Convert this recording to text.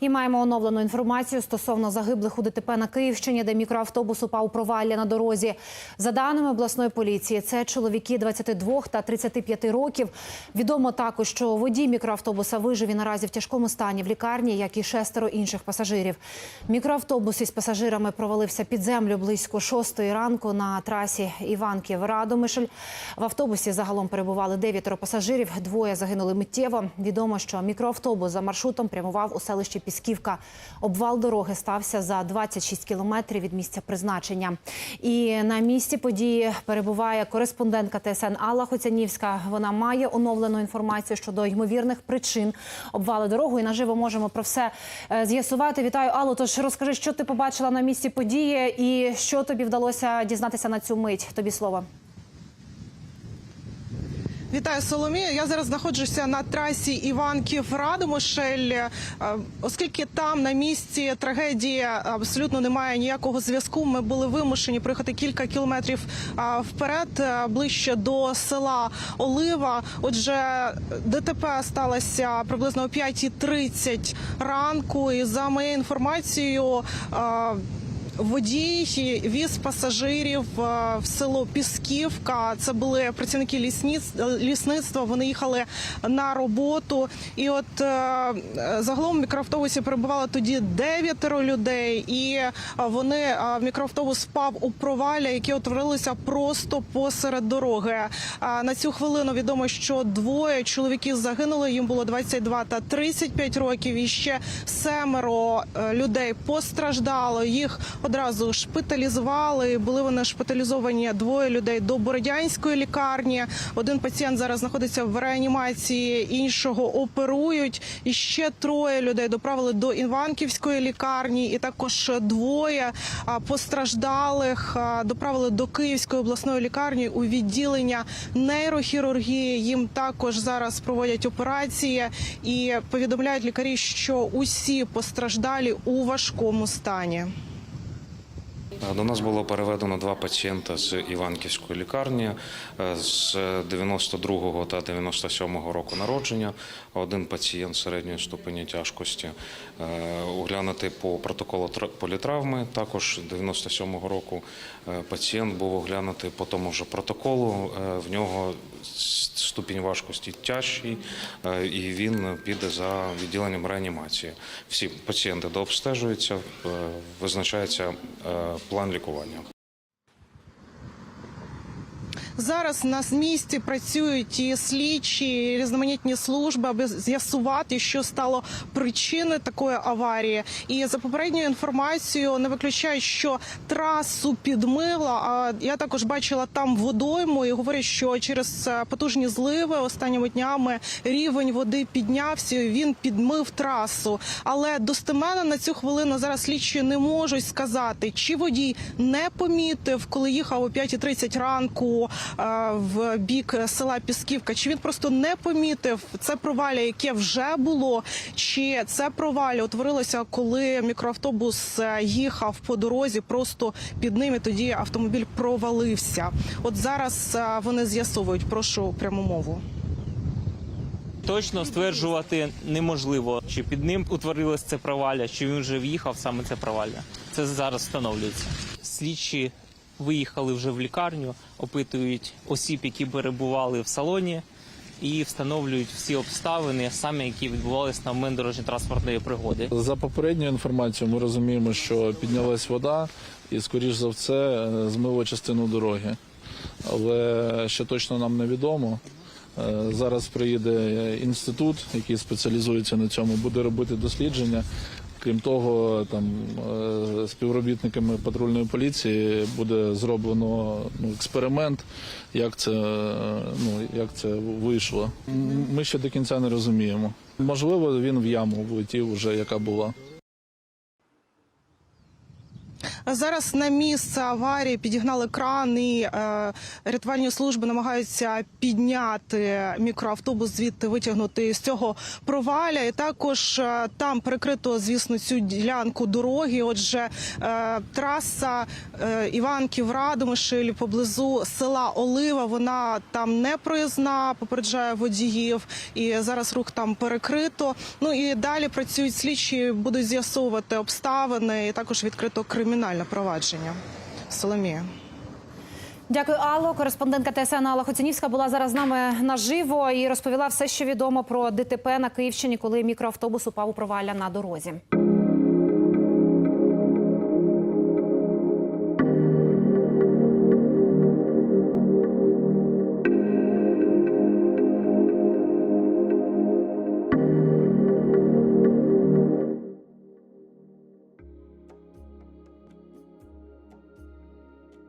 І маємо оновлену інформацію стосовно загиблих у ДТП на Київщині, де мікроавтобус упав провалля на дорозі. За даними обласної поліції, це чоловіки 22 та 35 років. Відомо також, що водій мікроавтобуса вижив і наразі в тяжкому стані в лікарні, як і шестеро інших пасажирів. Мікроавтобус із пасажирами провалився під землю близько 6 ранку на трасі Іванків-Радомишль. В автобусі загалом перебували дев'ятеро пасажирів. Двоє загинули миттєво. Відомо, що мікроавтобус за маршрутом прямував у селищі Пісківка. Обвал дороги стався за 26 кілометрів від місця призначення. І на місці події перебуває кореспондентка ТСН Алла Хоцянівська. Вона має оновлену інформацію щодо ймовірних причин обвали дороги. І наживо можемо про все е, з'ясувати. Вітаю, Алло. Тож розкажи, що ти побачила на місці події, і що тобі вдалося дізнатися на цю мить. Тобі слово. Вітаю Соломія. Я зараз знаходжуся на трасі Іванків Радомишель, Е, оскільки там на місці трагедії абсолютно немає ніякого зв'язку. Ми були вимушені проїхати кілька кілометрів вперед, е, ближче до села Олива. Отже, ДТП сталося приблизно о 5.30 ранку. І за моєю інформацією. Водій віз пасажирів е, в село Пісківка. Це були працівники лісніц- лісництва. Вони їхали на роботу. І от е, загалом в мікроавтобусі перебувало тоді дев'ятеро людей, і е, вони мікроавтобус впав у провалля, які утворилися просто посеред дороги. На цю хвилину відомо, що двоє чоловіків загинули. Їм було 22 та 35 років. І ще семеро людей постраждало. Їх одразу шпиталізували. Були вони шпиталізовані двоє людей до Бородянської лікарні. Один пацієнт зараз знаходиться в реанімації, іншого оперують. І ще троє людей доправили до Іванківської лікарні, і також двоє постраждалих доправили до Київської обласної лікарні у відділення нейрохірургії. Їм також зараз проводять операції і повідомляють лікарі, що усі постраждалі у важкому стані. До нас було переведено два пацієнта з Іванківської лікарні е, з 92-го та 97-го року народження. Один пацієнт середньої ступені тяжкості е, оглянутий по протоколу політравми. Також 97-го року е, пацієнт був оглянутий по тому ж протоколу. В нього ступінь важкості тяжчий, е, і він піде за відділенням реанімації. Всі пацієнти дообстежуються, е, визначається е, план лікування. Зараз на місці працюють і слідчі, і різноманітні служби, аби з'ясувати, що стало причиною такої аварії. І за попередньою інформацією не виключають, що трасу підмила. А я також бачила там водойму і говорять, що через е, потужні зливи останніми днями рівень води піднявся. і Він підмив трасу. Але достеменно на цю хвилину зараз слідчі не можуть сказати, чи водій не помітив, коли їхав о 5.30 ранку в бік села Пісківка, чи він просто не помітив це провалля, яке вже було, чи це провалля утворилося, коли мікроавтобус е, їхав по дорозі, просто під ним і тоді автомобіль провалився. От зараз е, вони з'ясовують. Прошу пряму мову. Точно стверджувати неможливо, чи під ним утворилось це провалля, чи він вже в'їхав саме це провалля. Це зараз встановлюється. Слідчі виїхали вже в лікарню, опитують осіб, які перебували в салоні, і встановлюють всі обставини, саме які відбувалися на момент дорожньо-транспортної пригоди. За попередньою інформацією, ми розуміємо, що піднялась вода і, скоріш за все, змило частину дороги. Але ще точно нам невідомо. Е, Зараз приїде інститут, який спеціалізується на цьому, буде робити дослідження. Крім того, там е, співробітниками патрульної поліції буде зроблено ну, експеримент, як це, ну, як це вийшло. Ми ще до кінця не розуміємо. Можливо, він в яму влетів, вже яка була. Зараз на місце аварії підігнали кран і е, рятувальні служби намагаються підняти мікроавтобус, звідти витягнути з цього проваля. І також е, там перекрито, звісно, цю ділянку дороги. Отже, е, траса е, Іванків Радомишль поблизу села Олива. Вона там не проїзна, попереджає водіїв. І зараз рух там перекрито. Ну і далі працюють слідчі, будуть з'ясовувати обставини. І також відкрито кримінальне провадження. Соломія. Дякую, Алло. Кореспондентка ТСН Алла Хоцінівська була зараз з нами наживо і розповіла все, що відомо про ДТП на Київщині, коли мікроавтобус упав у провалля на дорозі.